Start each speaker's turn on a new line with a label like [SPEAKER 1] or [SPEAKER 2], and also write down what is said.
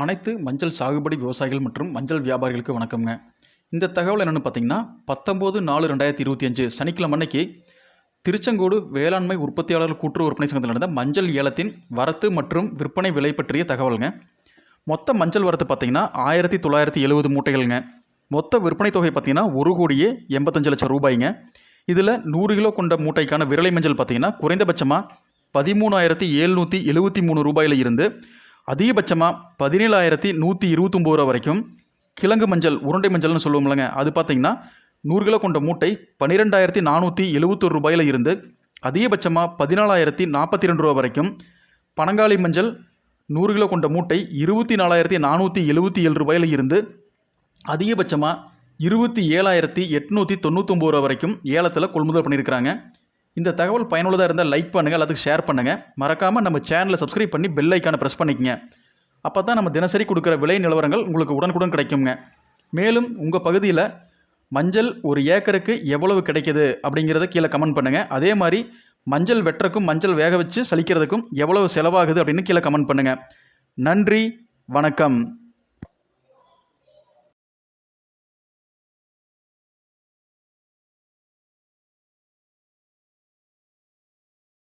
[SPEAKER 1] அனைத்து மஞ்சள் சாகுபடி விவசாயிகள் மற்றும் மஞ்சள் வியாபாரிகளுக்கு வணக்கம்ங்க. இந்த தகவல் என்னென்னு பார்த்தீங்கன்னா பத்தொம்போது நாலு ரெண்டாயிரத்தி இருபத்தி அஞ்சு சனிக்கிழமை அன்னைக்கு திருச்செங்கோடு வேளாண்மை உற்பத்தியாளர்கள் கூட்டுறவு விற்பனை சங்கத்தில் நடந்த மஞ்சள் ஏலத்தின் வரத்து மற்றும் விற்பனை விலை பற்றிய தகவலுங்க. மொத்த மஞ்சள் வரத்து பார்த்தீங்கன்னா ஆயிரத்தி தொள்ளாயிரத்தி எழுபது மூட்டைகள்ங்க. மொத்த விற்பனை தொகை பார்த்தீங்கன்னா ஒரு கோடியே எண்பத்தஞ்சு லட்சம் ரூபாய்ங்க. இதில் நூறு கிலோ கொண்ட மூட்டைக்கான விரலை மஞ்சள் பார்த்தீங்கன்னா குறைந்தபட்சமாக பதிமூணாயிரத்தி எழுநூற்றி எழுபத்தி மூணு ரூபாயில் இருந்து அதிகபட்சமாக பதினேழாயிரத்தி நூற்றி இருபத்தொம்போது ரூபா வரைக்கும் கிழங்கு மஞ்சள் உருண்டை மஞ்சள்னு சொல்லுவோம்லங்க. அது பார்த்தீங்கன்னா நூறு கிலோ கொண்ட மூட்டை பன்னிரெண்டாயிரத்தி நானூற்றி எழுபத்தொரு ரூபாயில் இருந்து அதிகபட்சமாக பதினாலாயிரத்தி நாற்பத்தி ரெண்டு ரூபா வரைக்கும் பனங்காளி மஞ்சள் நூறு கிலோ கொண்ட மூட்டை இருபத்தி நாலாயிரத்தி நானூற்றி எழுபத்தி ஏழு ரூபாயில் இருந்து அதிகபட்சமாக இருபத்தி ஏழாயிரத்தி எட்நூற்றி தொண்ணூத்தொம்பது ரூபா வரைக்கும் ஏலத்தில் கொள்முதல் பண்ணியிருக்கிறாங்க இந்த தகவல் பயனுள்ளதாக இருந்தால் லைக் பண்ணுங்கள் எல்லாத்துக்கும் ஷேர் பண்ணுங்கள் மறக்காமல் நம்ம சேனலை சப்ஸ்கிரைப் பண்ணி பெல் ஐக்கானை ப்ரெஸ் பண்ணிக்கங்க. அப்போ தான் நம்ம தினசரி கொடுக்குற விலை நிலவரங்கள் உங்களுக்கு உடனுக்குடன் கிடைக்குங்க. மேலும் உங்கள் பகுதியில் மஞ்சள் ஒரு ஏக்கருக்கு எவ்வளவு கிடைக்குது அப்படிங்கிறத கீழே கமெண்ட் பண்ணுங்கள் அதே மாதிரி மஞ்சள் வெட்டுறக்கும் மஞ்சள் வேக வச்சு சலிக்கிறதுக்கும் எவ்வளவு செலவாகுது அப்படின்னு கீழே கமெண்ட் பண்ணுங்கள் நன்றி வணக்கம்.